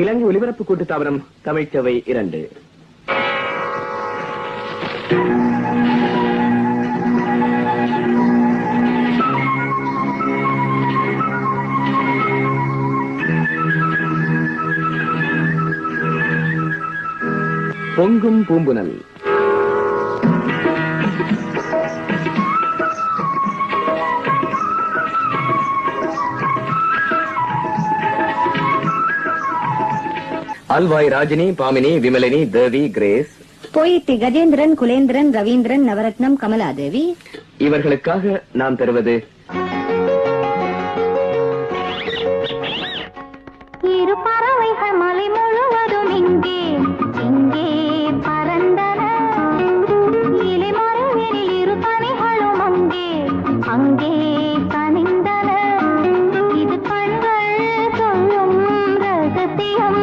இலங்கை ஒலிபரப்பு கூட்டு தாவரம் தமிழ்ச்சவை இரண்டு. பொங்கும் பூம்புனல். அல்வாய் ராஜினி பாமினி விமலினி தேவி கிரேஸ். போயிட்டு கஜேந்திரன் குலேந்திரன் ரவீந்திரன் நவரத்னம் கமலாதேவி. இவர்களுக்காக நாம் தருவது இரு பறவைகள் மலை முழுவதும் இங்கே இங்கே பறந்தன. இலை மறைவினில் இரு தனிகளும் அங்கே அங்கே கனிந்தன இது கண்கள் சொல்லும் ரகசியம்.